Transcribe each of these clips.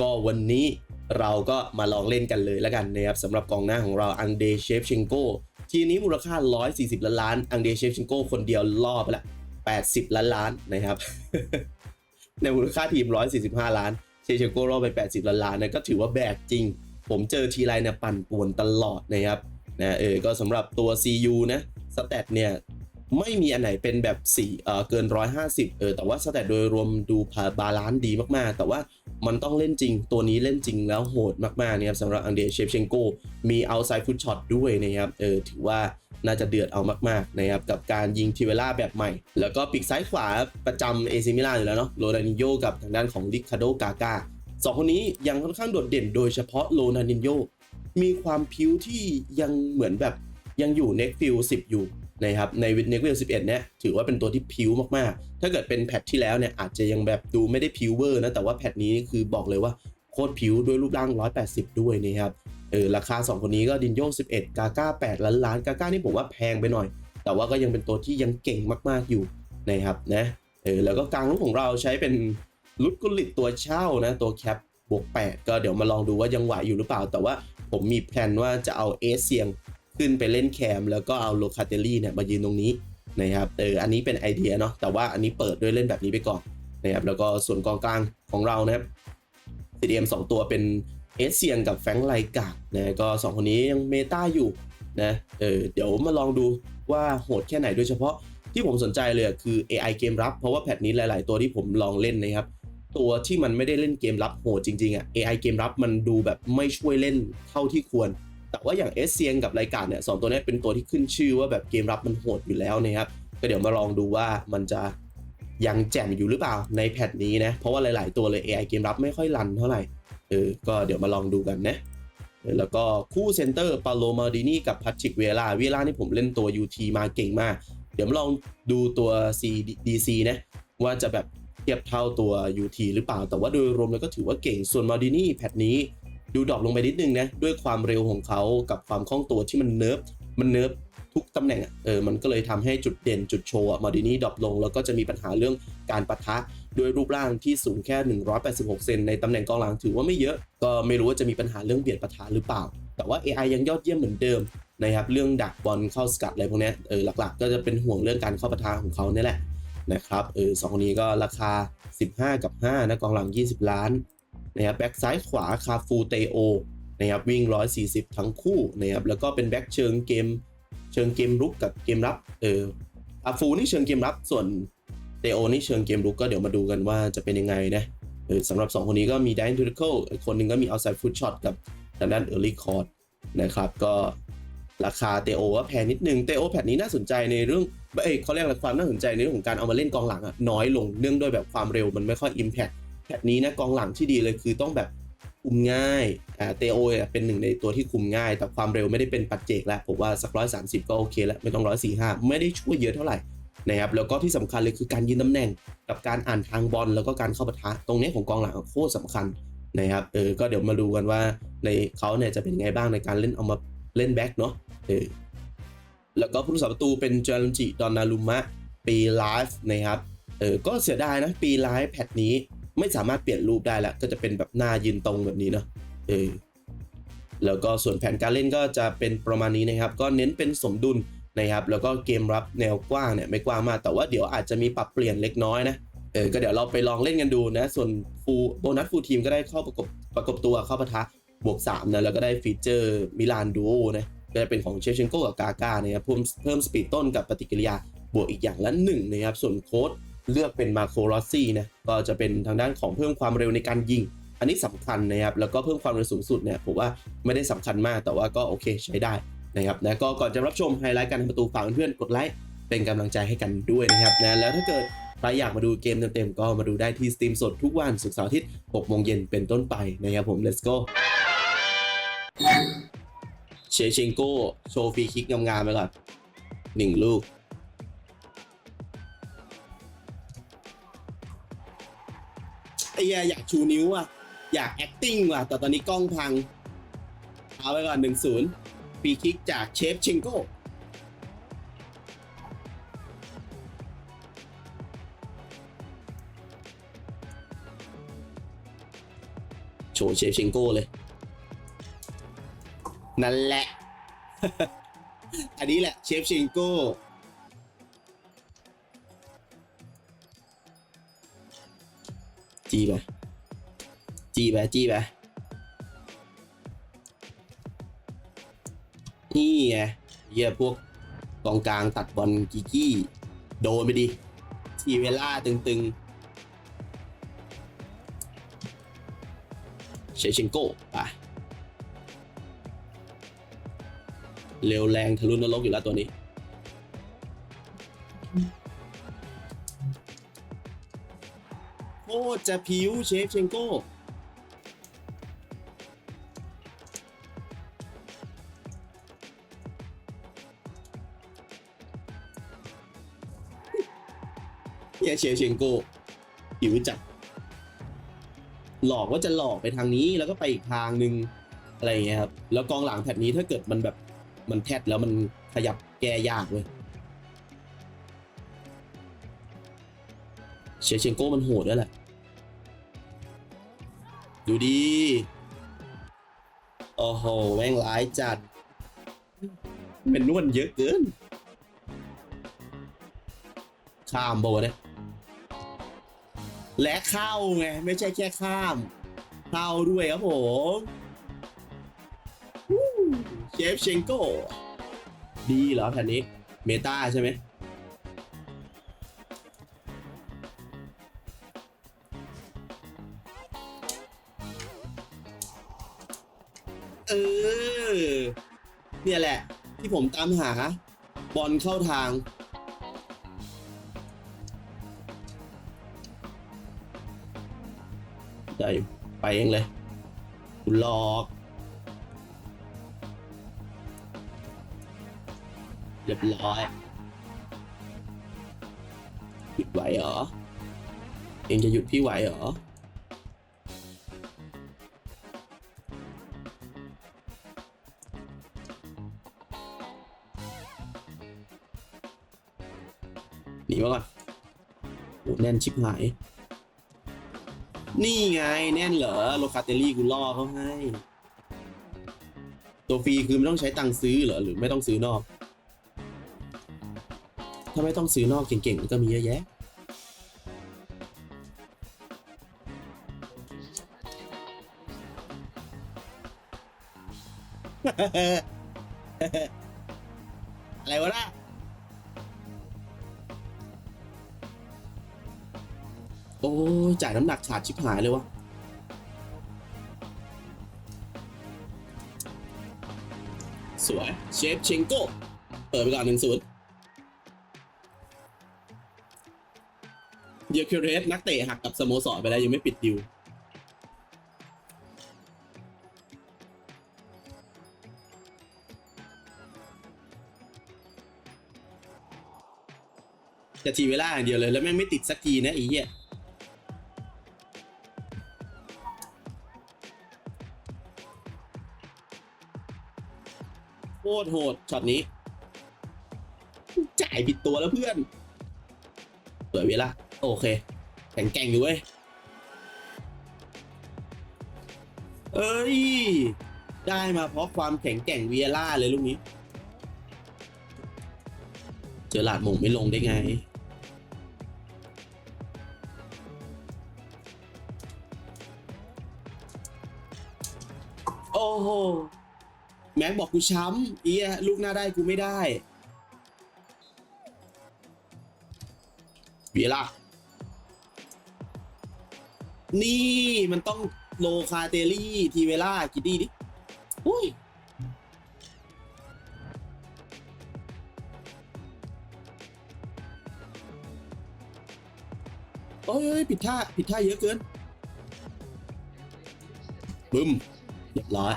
ก็วันนี้เราก็มาลองเล่นกันเลยแล้วกันนะครับสำหรับกองหน้าของเราอังเดเชฟเชงโกทีนี้มูลค่า 140 ล้านล้านอังเดเชฟเชงโกคนเดียวล่อไปละ 80 ล้านล้านนะครับ ในมูลค่าทีม 145 ล้านเชเชโกรอไป 80 ล้านล้านนะก็ถือว่าแบกจริง ผมเจอทีไรเนี่ยปั่นป่วนตลอดนะครับนะเออก็สำหรับตัว CU นะสแตทเนี่ย ไม่มีอันไหนเป็นแบบ4เอ่อเกิน 150 เออ แต่ว่าสแตทโดยรวมดูพาบาลานซ์ดีมากๆ แต่ว่ามันต้องเล่นจริง ตัวนี้เล่นจริงแล้วโหดมากๆนะครับสำหรับอังเดียเชฟเชงโกมีเอาไซฟุตช็อตด้วยนะครับ เออ ถือว่าน่าจะเดือดเอามากๆนะครับ กับการยิงทิเวล่าแบบใหม่ แล้วก็ปีกซ้ายขวาประจำเอซิมิลานอยู่แล้วเนาะ โรนัลดินโยกับทางด้านของลิคาโดกากาสองคนนี้ยังค่อนข้างโดดเด่น โดยเฉพาะโรนัลดินโยมีความพิ้วที่ยังเหมือนแบบยังอยู่เน็กฟิล10 อยู่ นะครับในวิดเน็กฟิล11เอ็ดเนี่ยถือว่าเป็นตัวที่พิ้วมากๆ ถ้าเกิดเป็นแพทที่แล้วเนี่ยอาจจะยังแบบดูไม่ได้พิ้วเวอร์นะแต่ว่าแพทนี้คือบอกเลยว่าโคตรพิ้วด้วยรูปร่าง 180 ด้วยนะครับเออราคา 2 คนนี้ก็ดินโย11 กาก้า8ล้านล้านกาก้านี่ผมว่าแพงไปหน่อย แต่ว่าก็ยังเป็นตัวที่ยังเก่งมากๆอยู่นะครับนะเออแล้วก็กลางลูกของเราใช้เป็นลุดกุลิตตัวเช่านะตัวแคปบวก8ก็เดี๋ยวมาลองดูว่ายังไหวอยู่หรือเปล่า แต่ว่าผมมีแผนว่าจะเอาเอสเซียง ขึ้นไปเล่นแคม แล้วก็เอาโลคาเตลลี่เนี่ยมายืนตรงนี้นะครับเอออันนี้เป็นไอเดียเนาะแต่ว่าอันนี้เปิดด้วยเล่นแบบนี้ไปก่อนนะครับแล้วก็ส่วนกองกลางของเรานะครับ CDM 2ตัวเป็นเอสเซียนกับแฟงไลกานะก็ 2 คนนี้ยังเมตาอยู่นะเออเดี๋ยวมาลองดูว่าโหดแค่ไหนโดยเฉพาะที่ผมสนใจเลยคือ AI เกมรับ เพราะว่าแพทนี้หลาย ๆ ตัวที่ผมลองเล่นนะครับ ตัวที่มันไม่ได้เล่นเกมรับโหดจริง ๆอะ AI เกมรับมันดูแบบไม่ช่วยเล่นเท่าที่ควร แต่ว่าอย่างเอสเซียนกับไลกาเนี่ยสองตัวนี้เป็นตัวที่ขึ้นชื่อว่าแบบเกมรับมันโหดอยู่แล้วนะครับก็เดี๋ยวมาลองดูว่ามันจะยังแจ่มอยู่หรือเปล่าในแพทนี้นะ เพราะว่าหลาย ๆ ตัวเลย AI เกมรับไม่ค่อยรันเท่าไหร่เออก็เดี๋ยวมาลองดูกันนะแล้วก็คู่เซนเตอร์ปาโลมาดินีกับพัชชิกเวลาเวลานี่ผมเล่นตัว UT มาเก่งมาก เดี๋ยวมาลองดูตัว CDC นะว่าจะแบบเทียบเท่าตัว UT หรือเปล่า แต่ว่าโดยรวมแล้วก็ถือว่าเก่งส่วนมาดินีแพทนี้ ดูดรอปลงไปนิดนึงนะด้วยความเร็วของเขากับความคล่องตัวที่มันเนิร์ฟมันเนิร์ฟทุกตำแหน่งเออมันก็เลยทำให้จุดเด่นจุดโชว์มาดินีดรอปลง แล้วก็จะมีปัญหาเรื่องการปะทะด้วยรูปร่างที่สูงแค่ 186 เซนในตำแหน่งกองหลังถือว่าไม่เยอะ ก็ไม่รู้ว่าจะมีปัญหาเรื่องเบียดปะทะหรือเปล่า แต่ว่า AI ยังยอดเยี่ยมเหมือนเดิมนะครับเรื่องดักบอลเข้าสกัดอะไรพวกนี้เออหลักๆ ก็จะเป็นห่วงเรื่องการเข้าปะทะของเขาเนี่ยแหละนะครับเออสองคนนี้ก็ราคา 15 กับ5นะกองหลัง 20 ล้าน นะครับแบ็กซ้ายขวาคาฟูเตโอนะครับวิ่ง 140 ทั้งคู่นะครับแล้วก็เป็นแบ็กเชิงเกมเชิงเกมรุกกับเกมรับเออคาฟูนี่เชิงเกมรับส่วนเตโอนี่เชิงเกมรุกก็เดี๋ยวมาดูกันว่าจะเป็นยังไงนะเออสำหรับ 2 คนนี้ก็มี d i n a m i c a l อีกคนหนึ่งก็มี outside foot shot กับทางด้าน early court นะครับก็ราคาเตโอว่าแพงนิดนึงเตโอแพทนี้น่าสนใจในเรื่องเอ้ยเขาเรียกอะไรความน่าสนใจในเรื่องของการเอามาเล่นกองหลังอะน้อยลงเนื่องด้วยแบบความเร็วมันไม่ค่อย impact แพ ทนี้นะกองหลังที่ดีเลยคือต้องแบบคุมง่ายอ่าเตโอเป็นหนึ่งในตัวที่คุมง่าย แต่ความเร็วไม่ได้เป็นปัจเจกแล้วผมว่าสักร้อยสามสิบก็โอเคแล้วไม่ต้องร้อยสี่ห้าไม่ได้ช่วยเยอะเท่าไหร่นะครับแล้วก็ที่สำคัญเลยคือการยืนตำแหน่ง กับการอ่านทางบอลแล้วก็การเข้าปะทะตรงนี้ของกองหลังโคตรสำคัญนะครับเออก็เดี๋ยวมาดูกันว่าในเขาเนี่ยจะเป็นไงบ้างในการเล่นเอามาเล่นแบ็กเนาะเออแล้วก็ผู้รักษาประตูเป็นเจอร์นจิดอนนารุมะปีไลฟ์นะครับเออก็เสียดายนะปีไลฟ์แพทนี้ ไม่สามารถเปลี่ยนรูปได้แล้วก็จะเป็นแบบหน้ายืนตรงแบบนี้เนาะเออแล้วก็ส่วนแผนการเล่นก็จะเป็นประมาณนี้นะครับ ก็เน้นเป็นสมดุลนะครับ แล้วก็เกมรับแนวกว้างเนี่ยไม่กว้างมาก แต่ว่าเดี๋ยวอาจจะมีปรับเปลี่ยนเล็กน้อยนะเออก็เดี๋ยวเราไปลองเล่นกันดูนะ ส่วนฟูโบนัสฟูทีมก็ได้เข้าประกบประกบตัวเข้าปะทะบวก3นะแล้วก็ได้ฟีเจอร์มิลานดูโอนะก็จะเป็นของเชฟเชนโกกับกาก้านะครับเพิ่มเพิ่มสปีดต้นกับปฏิกิริยาบวกอีกอย่างละหนึ่งนะครับส่วนโค้ด เลือกเป็นมาโครลอสซี่นะก็จะเป็นทางด้านของเพิ่มความเร็วในการยิง อันนี้สำคัญนะครับแล้วก็เพิ่มความเร็วสูงสุดเนี่ยผมว่าไม่ได้สำคัญมากแต่ว่าก็โอเคใช้ได้นะครับนะก็ก่อนจะรับชมไฮไลท์การทำประตูฝากเพื่อนกดไลค์เป็นกำลังใจให้กันด้วยนะครับนะแล้วถ้าเกิดใครอยากมาดูเกมเต็มๆก็มาดูได้ที่สตรีมสดทุกวันศุกร์เสาร์อาทิตย์6โมงเย็นเป็นต้นไปนะครับผม let's go เชเชงโก้โชว์ฟรีคิกงามๆไปก่อนหนึ่งลูก อยอยากชูนิ้วอะอยาก acting ว่ะแต่ตอนนี้กล้องพัง เอาไปก่อน1-0ฟรีคิกจากเชฟเชงโก้โชว์เชฟเชงโก้เลย นั่นแหละ อันนี้แหละเชฟเชงโก้ จีไปจีไปจีไปนี่ไงเหี้ยพวกกองกลางตัดบอลกิกกี้ โดนไปดิทีเวล่าตึงๆเชเชนโก้ไปเร็วแรงทะลุนรกอยู่แล้วตัวนี้ จะผิวเชฟเชนโก้เฮียเชฟเชนโก้ผิวจัดหลอกว่าจะหลอกไปทางนี้แล้วก็ไปอีกทางหนึ่งอะไรอย่างเงี้ยครับ แล้วกองหลังแพทนี้ถ้าเกิดมันแบบมันแพทแล้วมันขยับแก้ยากเลยเชเชนโก้มันโหดด้วยแหละ ดูดี โอ้โห แม่งร้ายจัด เป็นนวลเยอะเกิน ข้ามโบเนี่ยและเข้าไง ไม่ใช่แค่ข้าม เข้าด้วยครับผมเชฟเชงโก้ ดีเหรอแผ่นนี้ เมตาใช่ไหม เออ เนี่ยแหละ ที่ผมตามหา บอลเข้าทาง ได้ไปเองเลยกูหลอก เรียบร้อยหยุดไหวเหรอ เองจะหยุดพี่ไหวเหรอ น่นชิบหาย นี่ไงแน่นเหรอโลคาเตลลี่กูล่อเขาให้ ตัวฟรีคือไม่ต้องใช้ตังค์ซื้อเหรอ หรือไม่ต้องซื้อนอก ถ้าไม่ต้องซื้อนอกเก่งๆมันก็มีเยอะแยะอะไรวะน่ะ โอ้ยจ่ายน้ำหนักขาดชิบหายเลยวะสวย เชฟเชงโก้ เปิดไปก่อนหนึ่งศูนย์เยอร์เคเรสนักเตะหักกับสโมสรไปแล้วยังไม่ปิดดิวจะทีเวลาอย่างเดียวเลย แล้วแม่งไม่ติดสักทีนะไอ้เหี้ย ตรโหดช็อตนี้ จ่ายผิดตัวแล้วเพื่อนเปิดเวลาโอเคแข็งแกร่งอยู่เว้ยเอ้ย ได้มาเพราะความแข็งแกร่งเวียล่าเลยลูกนี้ เจอหลาดมงไม่ลงได้ไง โอ้โห แม็กบอกกูช้ำเอียลูกหน้าได้กูไม่ได้เวียล่านี่มันต้องโลคาเตลี่ทีเวล่ากิดดี้ดิอุ้ยโอ้ยเอ้ยผิดท่าผิดท่าเยอะเกินบึ้มเรียบร้อย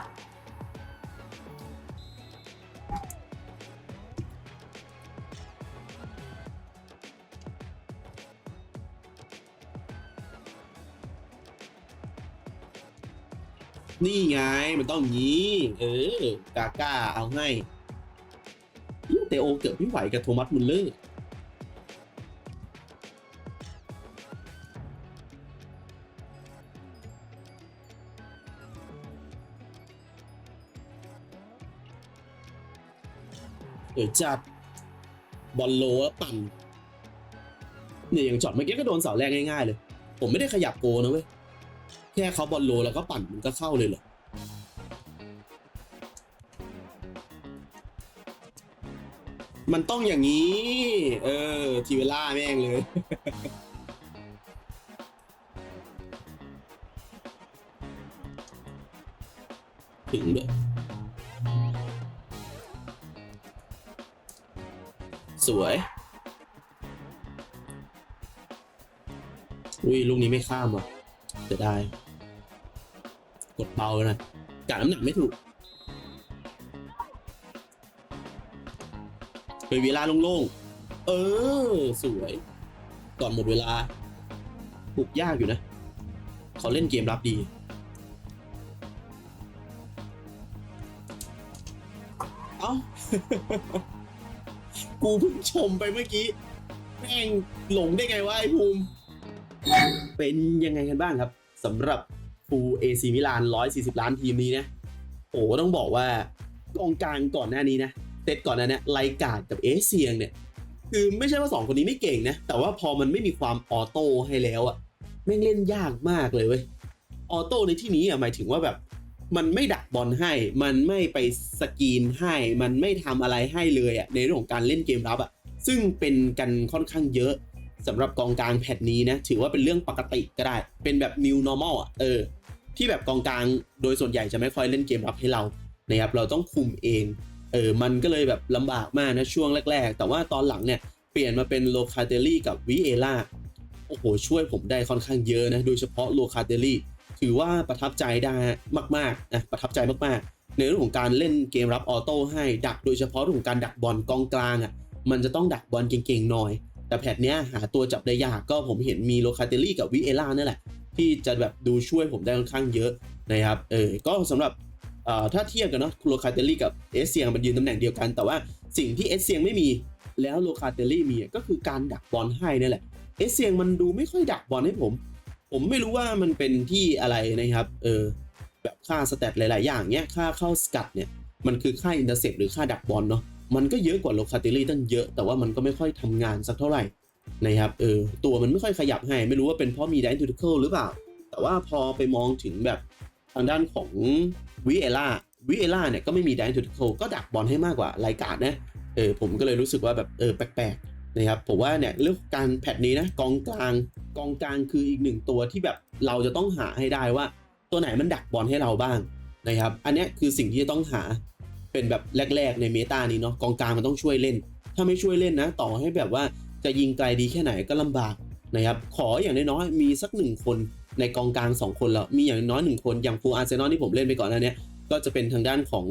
นี่ไงมันต้องงี้ เออกาก้าเอาให้เตโอเกือบไม่ไหวกับโทมัสมุลเลอร์เออจัดบอลโลปั่นเนี่ยอย่างจอดเมื่อกี้ก็โดนเสาแรกง่ายๆเลย ผมไม่ได้ขยับโกนะเว้ย ค่เขาบอลโลแล้วก็ปั่นมันก็เข้าเลยเหรอมันต้องอย่างนี้ เออ ทีเวล่าแม่งเลย ถึงเลยสวย อุ้ยลูกนี้ไม่ข้ามว่ะจะได้ กดเบาเลยนะกะน้ำหนักไม่ถูกไปเวลาโล่งๆ เออ สวยก่อนหมดเวลาปลุกยากอยู่นะ เขาเล่นเกมรับดี เอ้า กูเพิ่งชมไปเมื่อกี้ แม่งหลงได้ไงวะไอ้ภูมิ เป็นยังไงกันบ้างครับสำหรับ ฟูเอซีมิลาน140ล้านทีมนี้นะโอ้ต้องบอกว่ากองกลางก่อนหน้านี้นะเซตก่อนหน้านี้ไลกาดกับเอเซียงเนี่ย คือไม่ใช่ว่า 2 คนนี้ไม่เก่งนะ แต่ว่าพอมันไม่มีความออโต้ให้แล้วอะแม่งเล่นยากมากเลยเว้ยออโต้ในที่นี้อะหมายถึงว่าแบบ มันไม่ดักบอลให้ มันไม่ไปสกรีนให้ มันไม่ทำอะไรให้เลยอะในเรื่องของการเล่นเกมรับอะซึ่งเป็นกันค่อนข้างเยอะสำหรับกองกลางแพทนี้นะ ถือว่าเป็นเรื่องปกติก็ได้ เป็นแบบ new normal อะเออ ที่แบบกองกลางโดยส่วนใหญ่จะไม่ค่อยเล่นเกมรับให้เรานะครับเราต้องคุมเองเออมันก็เลยแบบลำบากมากนะช่วงแรก ๆ แต่ว่าตอนหลังเนี่ยเปลี่ยนมาเป็นโลคาเตลลี่กับวิเอล่าโอ้โห ช่วยผมได้ค่อนข้างเยอะนะโดยเฉพาะโลคาเตลลี่ถือว่าประทับใจได้มากๆนะประทับใจมากๆ ในเรื่องของการเล่นเกมรับออโต้ให้ดักโดยเฉพาะเรื่องของการดักบอลกองกลางอะมันจะต้องดักบอลเก่งๆหน่อย แต่แพทเนี้ยหาตัวจับได้ยากก็ผมเห็นมีโลคาเตลลี่กับวิเอล่านั่นแหละ ที่จะแบบดูช่วยผมได้ค่อนข้างเยอะนะครับเออก็สำหรับถ้าเทียบกันเนาะโลคาเตลลี่กับเอสเซียงมันยืนตำแหน่งเดียวกัน แต่ว่าสิ่งที่เอสเซียงไม่มีแล้วโลคาเตลลี่มีก็คือการดักบอลให้นี่แหละเอสเซียงมันดูไม่ค่อยดักบอลให้ผม ผมไม่รู้ว่ามันเป็นที่อะไรนะครับเออแบบค่าสแตทหลาย ๆ อย่างเนี้ยค่าเข้าสกัดเนี่ยมันคือค่าอินเตอร์เซปหรือค่าดักบอลเนาะมันก็เยอะกว่าโลคาเตลลี่ตั้งเยอะ แต่ว่ามันก็ไม่ค่อยทำงานสักเท่าไหร่ นะครับเออตัวมันไม่ค่อยขยับให้ไม่รู้ว่าเป็นเพราะมีไดทูติเคิลหรือเปล่า แต่ว่าพอไปมองถึงแบบทางด้านของวิเอล่าวิเอล่าเนี่ยก็ไม่มีไดทูติเคิลก็ดักบอลให้มากกว่ารายการนะเออผมก็เลยรู้สึกว่าแบบเออแปลกๆนะครับผมว่าเนี่ยเรื่องการแพทนี้นะกองกลางกองกลางคืออีกหนึ่งตัวที่แบบเราจะต้องหาให้ได้ว่า ตัวไหนมันดักบอลให้เราบ้างนะครับอันนี้คือสิ่งที่จะต้องหาเป็นแบบแรก ๆ ในเมตานี้เนาะกองกลางมันต้องช่วยเล่น ถ้าไม่ช่วยเล่นนะ ต่อให้แบบว่า จะยิงไกลดีแค่ไหนก็ลำบากนะครับขออย่างน้อยๆมีสักหนึ่งคนในกองกลาง 2 คนแล้วมีอย่างน้อยหนึ่งคนอย่างฟูอาร์เซนอลที่ผมเล่นไปก่อนหน้านี้ก็จะเป็นทางด้านของ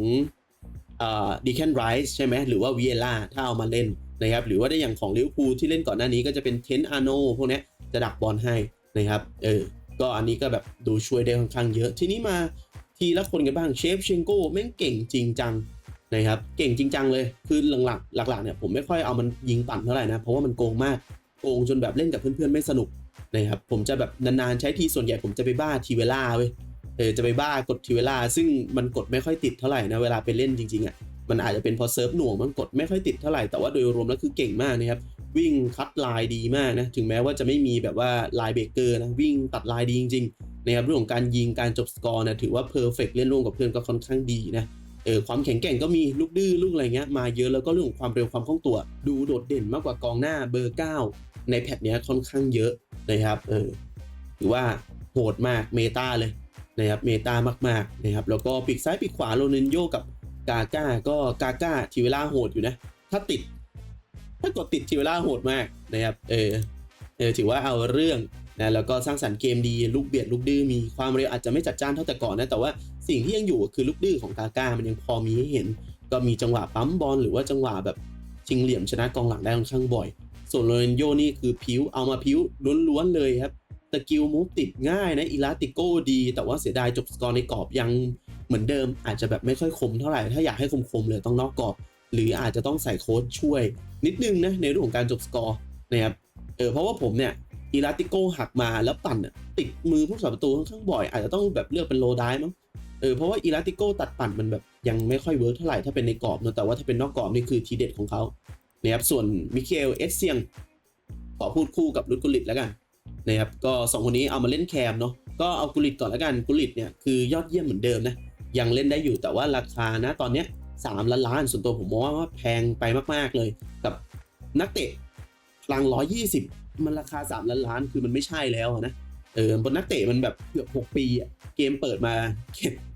ดีแคนไรส์ใช่ไหมหรือว่าวีเอล่าถ้าเอามาเล่นนะครับหรือว่าได้อย่างของลิเวอร์พูลที่เล่นก่อนหน้านี้ก็จะเป็นเทนอาโนพวกนี้จะดักบอลให้นะครับเออก็อันนี้ก็แบบดูช่วยได้ค่อนข้างเยอะ ทีนี้มาทีละคนกันบ้างเชฟเชงโก้แม่งเก่งจริงจัง นะครับเก่งจริงจังเลยคือหลักๆหลักๆเนี่ยผมไม่ค่อยเอามันยิงปั่นเท่าไหร่นะเพราะว่ามันโกงมากโกงจนแบบเล่นกับเพื่อนๆไม่สนุกนะครับผมจะแบบนานๆใช้ทีส่วนใหญ่ผมจะไปบ้าทีเวล่าเว้ยเออจะไปบ้ากดทีเวล่าซึ่งมันกดไม่ค่อยติดเท่าไหร่นะเวลาไปเล่นจริงๆอะมันอาจจะเป็นเพอเซิร์ฟหน่วงมันกดไม่ค่อยติดเท่าไหร่แต่ว่าโดยรวมแล้วคือเก่งมากนะครับวิ่งคัดลายดีมากนะถึงแม้ว่าจะไม่มีแบบว่าลายเบรกเกอร์นะวิ่งตัดลายดีจริงๆนะครับเรื่องของการยิงการจบสกอร์นะถือว่าเพอร์เฟกเล่นร่วมกับเพื่อนก็ค่อนข้างดีนะ เออความแข็งแกร่งก็มีลูกดื้อลูกอะไรเงี้ยมาเยอะแล้วก็เรื่องของความเร็วความคล่องตัว ดูโดดเด่นมากกว่ากองหน้าเบอร์ 9 ในแพทเนี้ยค่อนข้างเยอะนะครับเออถือว่าโหดมากเมตาเลยนะครับเมตามากๆนะครับแล้วก็ปีกซ้ายปีกขวาโรนันโยกับกาก้าก็กาก้าทีเวล่าโหดอยู่นะ ถ้าติด ถ้ากดติดทีเวล่าโหดมากนะครับเออเออถือว่าเอาเรื่อง นะแล้วก็สร้างสรรค์เกมดีลูกเบียดลูกดื้อมีความเร็วอาจจะไม่จัดจ้านเท่าแต่ก่อนนะแต่ว่าสิ่งที่ยังอยู่คือลูกดื้อของกาก้ามันยังพอมีให้เห็น ก็มีจังหวะปั๊มบอลหรือว่าจังหวะแบบชิงเหลี่ยมชนะกองหลังได้ค่อนข้างบ่อย ส่วนโรนันโยนี่คือผิวเอามาผิวล้วนๆเลยครับสกิลมูฟติดง่ายนะอิลาติโก้ดี แต่ว่าเสียดายจบสกอร์ในกรอบยังเหมือนเดิมอาจจะแบบไม่ค่อยคมเท่าไหร่ถ้าอยากให้คมๆเลยต้องนอกกรอบ หรืออาจจะต้องใส่โค้ดช่วย นิดนึงนะในเรื่องของการจบสกอร์นะครับเออเพราะว่าผมเนี่ย อิลาติโก้หักมาแล้วปั่นติดมือผู้สาประตูค่อนข้างบ่อย อาจจะต้องแบบเลือกเป็นโลได้มั้งเออเพราะว่าอีลาติโกตัดปั่นมันแบบยังไม่ค่อยเวิร์กเท่าไหร่ถ้าเป็นในกรอบเนอะแต่ว่าถ้าเป็นนอกกรอบนี่คือทีเด็ดของเขานะครับส่วนมิเคลเอสเซียงขอพูดคู่กับลุดกุลิตแล้วกันนะครับก็สองคนนี้เอามาเล่นแคมเนาะก็เอากุลิตก่อนแล้วกันกุลิตเนี่ยคือยอดเยี่ยมเหมือนเดิมนะยังเล่นได้อยู่แต่ว่าราคานะตอนเนี้ยสามล้านล้านส่วนตัวผมมองว่าแพงไปมาก ๆ เลย กับนักเตะพลังร้อยยี่สิบ มันราคาสามล้านล้านคือมันไม่ใช่แล้วนะเออบนนักเตะมันแบบเกือบหกปีอะเกมเปิดมา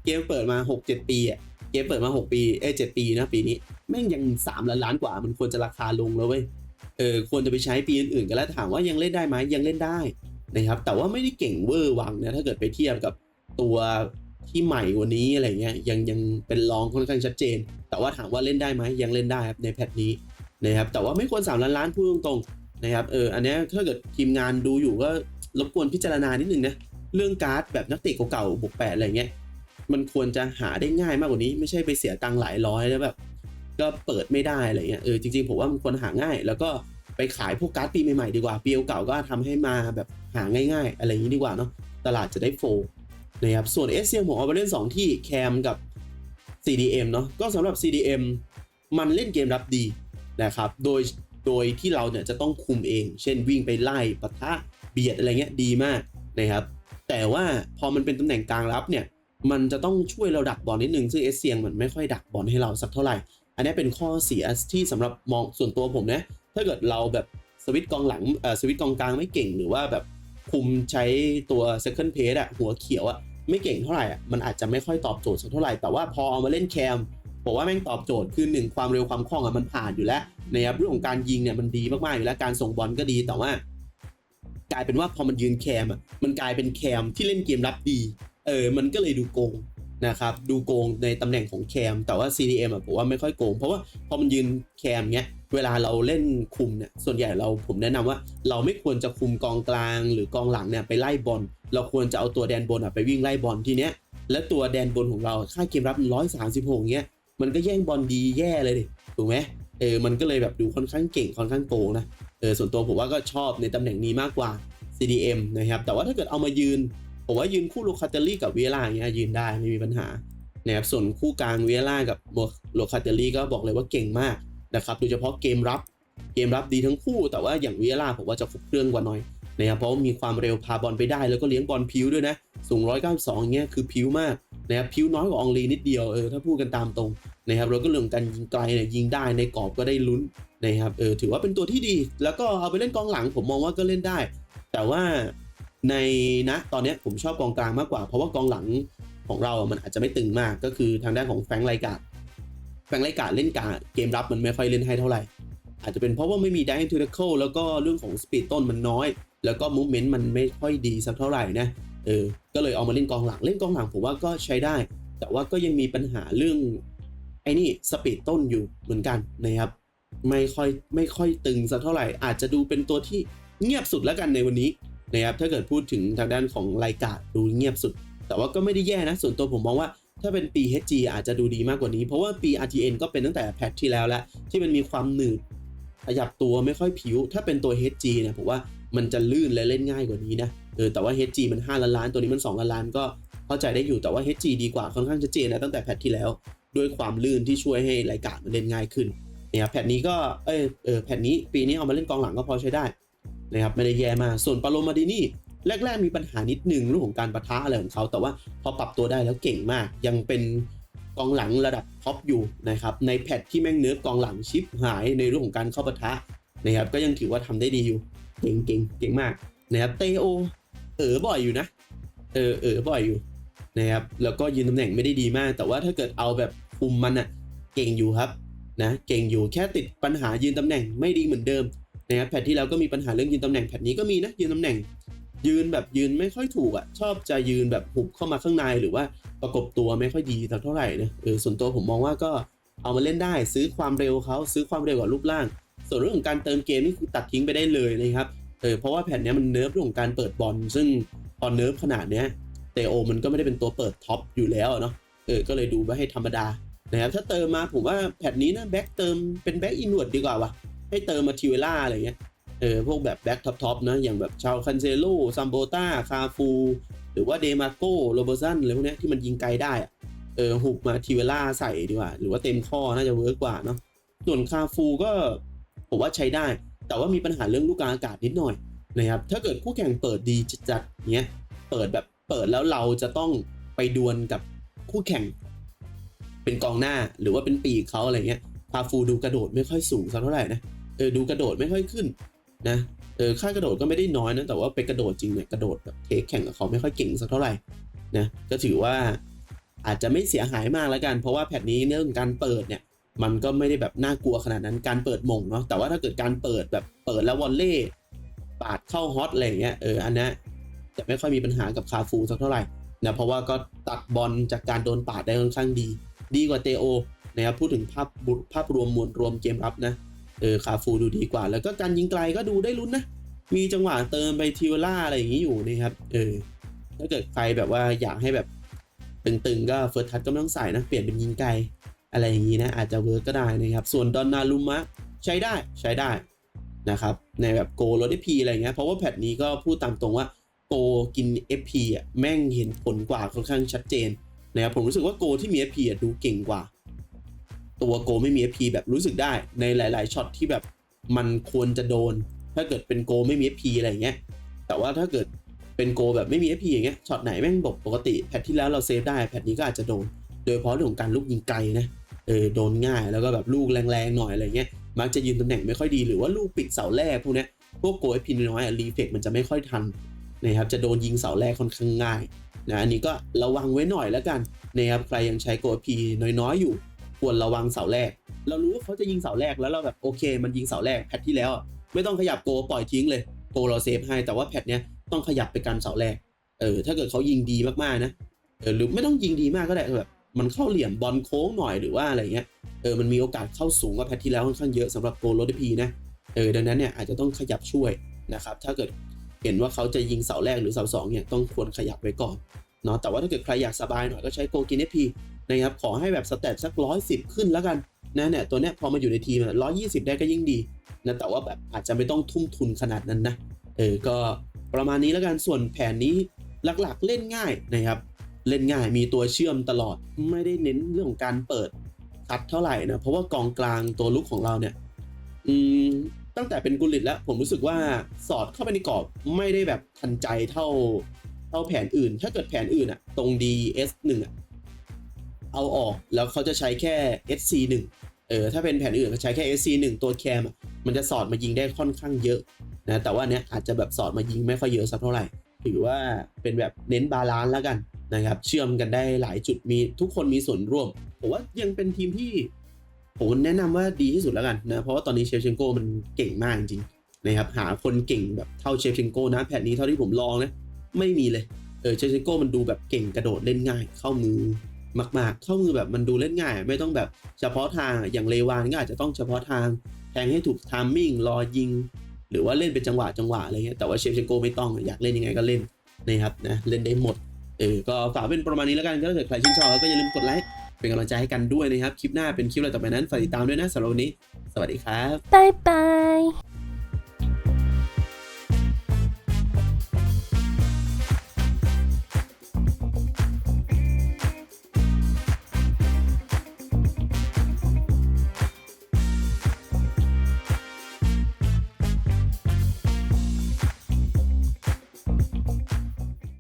เกมเปิดมาหกเจ็ดปีอะเกมเปิดมาหกปีเอ้เจ็ดปีนะปีนี้แม่งยังสามล้านล้านกว่า มันควรจะราคาลงแล้วเว้ยเออควรจะไปใช้ปีอื่นๆกันแล้วถามว่ายังเล่นได้ไหมยังเล่นได้นะครับแต่ว่าไม่ได้เก่งเวอร์วังนะถ้าเกิดไปเทียบกับตัวที่ใหม่กว่านี้อะไรเงี้ยยังยังเป็นรองค่อนข้างชัดเจน แต่ว่าถามว่าเล่นได้ไหมยังเล่นได้ครับในแพทนี้นะครับแต่ว่าไม่ควร3ล้านล้านพูดตรง นะครับเอออันนี้ถ้าเกิดทีมงานดูอยู่ก็รบกวนพิจารณานิดนึงนะเรื่องการ์ดแบบนักเตะเก่าๆบวกแปดอะไรเงี้ยมันควรจะหาได้ง่ายมากกว่านี้ไม่ใช่ไปเสียตังค์หลายร้อยแล้วแบบก็เปิดไม่ได้อะไรเงี้ยเออจริงๆผมว่ามันควรหาง่าย แล้วก็ไปขายพวกการ์ดปีใหม่ๆดีกว่าปีเก่าๆก็ทำให้มาแบบหาง่าย ๆ อะไรอย่างนี้ดีกว่าเนาะตลาดจะได้โฟนะครับส่วน s อ m ผมเอาไปเล่น 2 ที่แคมกับ CDM เนาะก็สำหรับ CDM มันเล่นเกมรับดีนะครับโดย โดยที่เราเนี่ยจะต้องคุมเอง เช่นวิ่งไปไล่ปะทะเบียดอะไรเงี้ยดีมากนะครับ แต่ว่าพอมันเป็นตำแหน่งกลางรับเนี่ย มันจะต้องช่วยเราดักบอลนิดนึง ซึ่งเอสเซียงมันไม่ค่อยดักบอลให้เราสักเท่าไหร่ อันนี้เป็นข้อเสียที่สำหรับมองส่วนตัวผมนะ ถ้าเกิดเราแบบสวิตช์กองหลังเอ่อสวิตช์กองกลางไม่เก่งหรือว่าแบบคุมใช้ตัว second pace อะหัวเขียวอะไม่เก่งเท่าไหร่อะมันอาจจะไม่ค่อยตอบโจทย์สักเท่าไหร่ แต่ว่าพอเอามาเล่นแคมบอกว่าแม่งตอบโจทย์คือหนึ่งความเร็วความคล่องอะมันผ่านอยู่แล้ว นะครับเรื่องของการยิงเนี่ยมันดีมากๆอยู่แล้วการส่งบอลก็ดีแต่ว่า กลายเป็นว่าพอมันยืนแคมอะมันกลายเป็นแคมที่เล่นเกมรับดี เออมันก็เลยดูโกงนะครับดูโกงในตำแหน่งของแคม แต่ว่า CDM อะผมว่าไม่ค่อยโกง เพราะว่าพอมันยืนแคมเนี้ยเวลาเราเล่นคุมเนี่ยส่วนใหญ่เราผมแนะนำว่า เราไม่ควรจะคุมกองกลางหรือกองหลังเนี่ยไปไล่บอลเราควรจะเอาตัวแดนบนอะไปวิ่งไล่บอลทีเนี้ยและตัวแดนบนของเราค่าเกมรับร้อยสามสิบหกเงี้ยมันก็แย่งบอลดีแย่เลยดิถูกไหม เออมันก็เลยแบบดูค่อนข้างเก่งค่อนข้างโกงนะเออส่วนตัวผมว่าก็ชอบในตำแหน่งนี้มากกว่า CDM นะครับแต่ว่าถ้าเกิดเอามายืน ผมว่ายืนคู่โลคาเตอรี่กับเวล่าอย่างเงี้ยยืนได้ไม่มีปัญหานะครับส่วนคู่กลางเวียล่ากับโลคาเตอรี่ก็บอกเลยว่าเก่งมากนะครับโดยเฉพาะเกมรับเกมรับดีทั้งคู่ แต่ว่าอย่างเวียล่าผมว่าจะครบเครื่องกว่าน่อยนะครับเพราะว่ามีความเร็วพาบอลไปได้ แล้วก็เลี้ยงบอลพิวด้วยนะสูง192เงี้ยคือพิวมาก นะครับพิ้วน้อยกว่าอองลีนิดเดียวเออถ้าพูดกันตามตรงนะครับแล้วก็เรื่องการยิงไกลเนี่ยยิงได้ในกรอบก็ได้ลุ้นนะครับเออถือว่าเป็นตัวที่ดี แล้วก็เอาไปเล่นกองหลังผมมองว่าก็เล่นได้ แต่ว่าในนะตอนนี้ผมชอบกองกลางมากกว่า เพราะว่ากองหลังของเราอะมันอาจจะไม่ตึงมากก็คือทางด้านของแฟงไรกาดแฟงไรกาดเล่นกาเกมรับมันไม่ค่อยเล่นให้เท่าไหร่อาจจะเป็นเพราะว่าไม่มีไดังทูเดคแล้วก็เรื่องของสปีดต้นมันน้อย แล้วก็มูฟเมนต์มันไม่ค่อยดีสักเท่าไหร่นะ เออ ก็เลยเอามาเล่นกองหลัง เล่นกองหลังผมว่าก็ใช้ได้ แต่ว่าก็ยังมีปัญหาเรื่องไอ้นี่สปีดต้นอยู่เหมือนกันนะครับ ไม่ค่อยไม่ค่อยตึงสักเท่าไหร่ อาจจะดูเป็นตัวที่เงียบสุดแล้วกันในวันนี้นะครับ ถ้าเกิดพูดถึงทางด้านของรายการดูเงียบสุด แต่ว่าก็ไม่ได้แย่นะ ส่วนตัวผมมองว่าถ้าเป็นปี HG อาจจะดูดีมากกว่านี้ เพราะว่าปี RTN ก็เป็นตั้งแต่แพทที่แล้วแล้วที่มันมีความหนืดขยับตัวไม่ค่อยผิว ถ้าเป็นตัว HG เนี่ยผมว่ามันจะลื่นและเล่นง่ายกว่านี้นะ ออแต่ว่า HG มัน 5 ล้านล้าน ตัวนี้มัน 2 ล้านล้านก็เข้าใจได้อยู่แต่ว่า HG ดีกว่าค่อนข้างชัดเจนนะตั้งแต่แพทที่แล้ว ด้วยความลื่นที่ช่วยให้รายการมันเล่นง่ายขึ้นนะครับแพทนี้ก็เออเออแพทนี้ปีนี้เอามาเล่นกองหลังก็พอใช้ได้นะครับไม่ได้แย่มากส่วนปาโลมาดินี่แรก ๆ มีปัญหานิดหนึ่งเรื่องของการประทะอะไรของเขา แต่ว่าพอปรับตัวได้แล้วเก่งมาก ยังเป็นกองหลังระดับท็อปอยู่นะครับในแพทที่แม่งเนื้อกองหลังชิปหายในเรื่องของการเข้าปะทะนะครับก็ยังถือว่าทำได้ดีอยู่ เก่งเก่งเก่งมากนะครับเตโอ เออบ่อยอยู่นะ เออเออบ่อยอยู่นะครับ แล้วก็ยืนตำแหน่งไม่ได้ดีมาก แต่ว่าถ้าเกิดเอาแบบคุมมันอะเก่งอยู่ครับนะเก่งอยู่แค่ติดปัญหายืนตำแหน่งไม่ดีเหมือนเดิมนะครับแพทที่แล้วก็มีปัญหาเรื่องยืนตำแหน่งแพทนี้ก็มีนะยืนตำแหน่ง ยืนแบบยืนไม่ค่อยถูกอะชอบจะยืนแบบหุบเข้ามาข้างในหรือว่าประกบตัวไม่ค่อยดีเท่าไหร่นะเออส่วนตัวผมมองว่าก็เอามาเล่นได้ซื้อความเร็วเขาซื้อความเร็วกับรูปร่าง ส่วนเรื่องของการเติมเกมนี่คือตัดทิ้งไปได้เลยนะครับ เออเพราะว่าแผ่นนี้มันเนิร์ฟเรื่องของการเปิดบอลซึ่งพอเนิร์ฟขนาดเนี้ยเตโอมันก็ไม่ได้เป็นตัวเปิดท็อปอยู่แล้วเนาะเออก็เลยดูว่าให้ธรรมดานะครับถ้าเติมมาผมว่าแผ่นนี้นะแบ็กเติมเป็นแบ็กอินวดดีกว่าวะให้เติมมาทิเวล่าอะไรเงี้ยเออพวกแบบแบ็คท็อปๆนะอย่างแบบชาวคันเซโลซัมโบต้าคาฟูหรือว่าเดมาโกโรเบอร์สันอะไรพวกนี้ที่มันยิงไกลได้อะเออหุบมาทีเวล่าใส่ดีกว่า หรือว่าเต็มข้อน่าจะเวิร์กกว่าเนาะส่วนคาฟูก็ผมว่าใช้ได้ แต่ว่ามีปัญหาเรื่องลูกกลางอากาศนิดหน่อยนะครับถ้าเกิดคู่แข่งเปิดดีจัดๆเนี้ยเปิดแบบเปิดแล้วเราจะต้องไปดวลกับคู่แข่ง เป็นกองหน้าหรือว่าเป็นปีเขาอะไรเงี้ยคาฟูดูกระโดดไม่ค่อยสูงสักเท่าไหร่นะเออดูกระโดดไม่ค่อยขึ้นนะเออค่ากระโดดก็ไม่ได้น้อยนะแต่ว่าไปกระโดดจริงเนี่ยกระโดดแบบเทคแข่งกับเขาไม่ค่อยเก่งสักเท่าไหร่นะก็ถือว่าอาจจะไม่เสียหายมากแล้วกัน เพราะว่าแพทนี้เรื่องการเปิดเนี่ย มันก็ไม่ได้แบบน่ากลัวขนาดนั้นการเปิดมงเนาะแต่ว่าถ้าเกิดการเปิดแบบเปิดแล้ววอลเล่ปาดเข้าฮอตอะไรอย่างเงี้ยเอออันนี้จะไม่ค่อยมีปัญหากับคาฟูสักเท่าไหร่นะเพราะว่าก็ตัดบอลจากการโดนปาดได้ค่อนข้างดี ดีกว่าเตโอนะครับพูดถึงภาพภาพรวมมวลรวมเกมรับนะเออคาฟูดูดีกว่า แล้วก็การยิงไกลก็ดูได้ลุ้นนะมีจังหวะเติมไปทิวล่าอะไรอย่างนี้อยู่นะครับเออถ้าเกิดใครแบบว่าอยากให้แบบตึงๆก็เฟิร์สทัชก็ไม่ต้องใส่นะเปลี่ยนเป็นยิงไกล อะไรอย่างนี้นะอาจจะเวิร์กก็ได้นะครับ ส่วนดอนนารุมะใช้ได้ใช้ได้นะครับในแบบโกลดพีอะไรเงี้ยเพราะว่าแพทนี้ก็พูดตามตรงว่าโกกิน FP อะแม่งเห็นผลกว่าค่อนข้างชัดเจนนะครับผมรู้สึกว่าโกที่มี FP อะดูเก่งกว่า ตัวโกไม่มี FP แบบรู้สึกได้ในหลาย ๆช็อตที่แบบมันควรจะโดน ถ้าเกิดเป็นโกไม่มี FP อะไรอย่างเงี้ยแต่ว่าถ้าเกิดเป็นโกแบบไม่มี FP อย่างเงี้ยช็อตไหนแม่งบอกปกติแพทที่แล้วเราเซฟได้แพทนี้ก็อาจจะโดน โดยเฉพาะเรื่องของการลูกยิงไกลนะ เออโดนง่ายแล้วก็แบบลูกแรงๆหน่อยอะไรเงี้ยมักจะยืนตำแหน่งไม่ค่อยดีหรือว่าลูกปิดเสาแรกพวกเนี้ยพวกโก FP น้อยรีเฟกมันจะไม่ค่อยทันนะครับจะโดนยิงเสาแรกค่อนข้างง่ายนะอันนี้ก็ระวังไว้หน่อยแล้วกันนะครับใครยังใช้โกพีน้อยๆอยู่ ควรระวังเสาแรก เรารู้ว่าเขาจะยิงเสาแรกแล้วเราแบบโอเค มันยิงเสาแรกแพทที่แล้ว ไม่ต้องขยับโกปล่อยทิ้งเลยโกเราเซฟให้แต่ว่าแพทเนี้ยต้องขยับไปกันเสาแรกเออถ้าเกิดเขายิงดีมากๆนะเออหรือไม่ต้องยิงดีมากก็ได้แบบ มันเข้าเหลี่ยมบอลโค้งหน่อยหรือว่าอะไรเงี้ยเออมันมีโอกาสเข้าสูงกว่าแพทที่แล้วค่อนข้างเยอะสำหรับโกโรดพีนะเออดังนั้นเนี่ยอาจจะต้องขยับช่วยนะครับถ้าเกิดเห็นว่าเขาจะยิงเสาแรกหรือเสาสองเนี่ยต้องควรขยับไว้ก่อนเนาะแต่ว่าถ้าเกิดใครอยากสบายหน่อยก็ใช้โกกินเอพีนะครับขอให้แบบสเตตสักร้อยสิบขึ้นแล้วกันนะเนี่ยตัวเนี้ยพอมาอยู่ในทีมร้อยยี่สิบได้ก็ยิ่งดีนะแต่ว่าแบบอาจจะไม่ต้องทุ่มทุนขนาดนั้นนะเออก็ประมาณนี้แล้วกันส่วนแผนนี้หลักๆเล่นง่ายนะครับ เล่นง่ายมีตัวเชื่อมตลอดไม่ได้เน้นเรื่องของการเปิดคัดเท่าไหร่นะ เพราะว่ากองกลางตัวลุกของเราเนี่ย อืมตั้งแต่เป็นกุลิตแล้ว ผมรู้สึกว่าสอดเข้าไปในกรอบไม่ได้แบบทันใจเท่าเท่าแผนอื่น ถ้าเกิดแผนอื่นอะตรง DS1 อะเอาออกแล้วเขาจะใช้แค่ SC1 เออถ้าเป็นแผนอื่นเขาใช้แค่ SC1 ตัวแคมมันจะสอดมายิงได้ค่อนข้างเยอะนะแต่ว่าเนี้ยอาจจะแบบสอดมายิงไม่ค่อยเยอะสักเท่าไหร่ถือว่าเป็นแบบเน้นบาลานซ์แล้วกัน นะครับ เชื่อมกันได้หลายจุดมีทุกคนมีส่วนร่วมผมว่ายังเป็นทีมที่ผมแนะนำว่าดีที่สุดแล้วกันนะเพราะว่าตอนนี้เชฟเชนโกมันเก่งมากจริงๆนะครับหาคนเก่งแบบเท่าเชฟเชนโกนะแผนนี้เท่าที่ผมลองนะไม่มีเลยเออเชฟเชโก้มันดูแบบเก่งกระโดดเล่นง่าย เข้ามือมากๆ เข้ามือแบบมันดูเล่นง่าย ไม่ต้องแบบเฉพาะทางอย่างเลวานก็อาจจะต้องเฉพาะทางแทงให้ถูกทามมิ่งรอยิง หรือว่าเล่นเป็นจังหวะจังหวะอะไรเงี้ยแต่ว่าเชฟเชโก้ไม่ต้องอยากเล่นยังไงก็เล่นนะครับนะเล่นได้หมด เออก็ฝากเป็นประมาณนี้แล้วกันถ้าเกิดใครชื่นชอบก็อย่าลืมกดไลค์เป็นกำลังใจให้กันด้วยนะครับ คลิปหน้าเป็นคลิปอะไรต่อไปนั้นฝากติดตามด้วยนะสำหรับวันนี้ สวัสดีครับบาย。